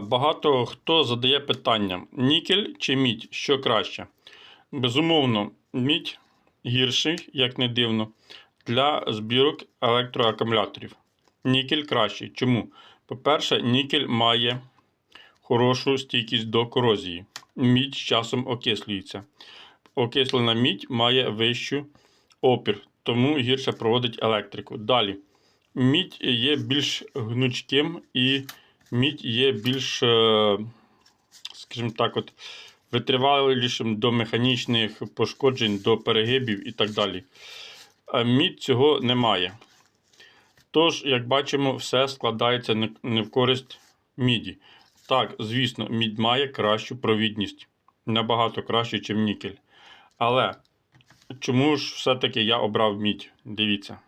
Багато хто задає питання: нікель чи мідь, що краще? Безумовно, мідь гірший, як не дивно, для збірок електроакумуляторів. Нікель кращий. Чому? По-перше, нікель має хорошу стійкість до корозії. Мідь з часом окислюється. Окислена мідь має вищу опір, тому гірше проводить електрику. Далі. Мідь є більш гнучким і мідь є більш, е, скажімо так, от, витривалішим до механічних пошкоджень, до перегибів і так далі. А мідь цього немає. Тож, як бачимо, все складається не- в користь міді. Так, звісно, мідь має кращу провідність. Набагато краще, ніж нікель. Але чому ж все-таки я обрав мідь? Дивіться.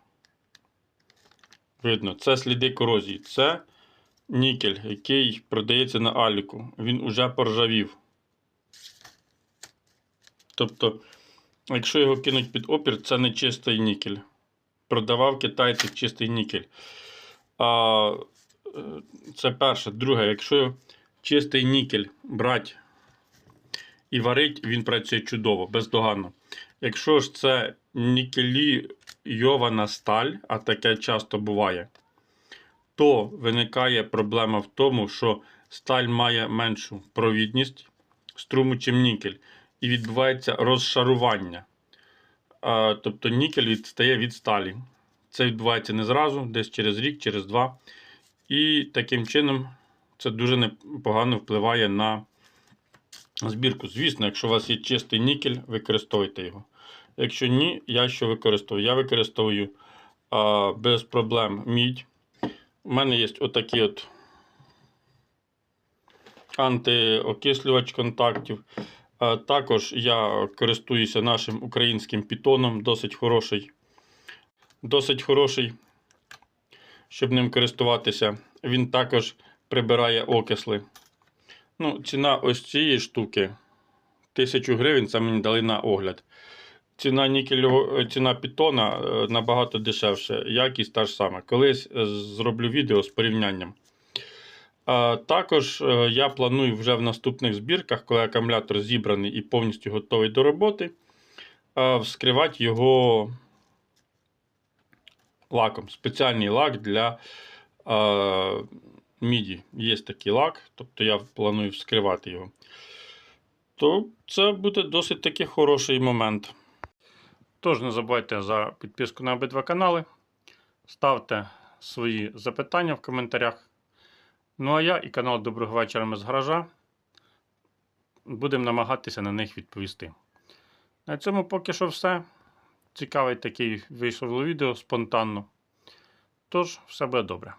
Видно, це сліди корозії. Це нікель, який продається на аліку. Він уже поржавів. Тобто, якщо його кинуть під опір, це не чистий нікель. Продавав китайці чистий нікель. А, е, це перше. Друге, якщо чистий нікель брати і варить, він працює чудово, бездоганно. Якщо ж це нікелійована сталь, а таке часто буває, то виникає проблема в тому, що сталь має меншу провідність струму, чим нікель, і відбувається розшарування. Тобто нікель відстає від сталі. Це відбувається не зразу, десь через рік, через два. І таким чином це дуже непогано впливає на збірку. Звісно, якщо у вас є чистий нікель, використовуйте його. Якщо ні, я що використовую? Я використовую а, без проблем мідь. У мене є отакий от антиокислювач контактів. Також я користуюся нашим українським пітоном, досить хороший. Досить хороший, щоб ним користуватися. Він також прибирає окисли. Ну, ціна ось цієї штуки 1000 гривень, це мені дали на огляд. Ціна нікелю, ціна пітона е, набагато дешевше, якість та ж сама. Колись е, зроблю відео з порівнянням. Також е, я планую вже в наступних збірках, коли акумулятор зібраний і повністю готовий до роботи, вскривати його лаком. Спеціальний лак для міді. Є такий лак, тобто я планую вскривати його. То це буде досить таки хороший момент. Тож не забувайте за підписку на обидва канали. Ставте свої запитання в коментарях. Ну а я і канал Доброго вечора ми з гаража. Будемо намагатися на них відповісти. На цьому поки що все. Цікавий такий вийшло відео спонтанно. Тож, все буде добре.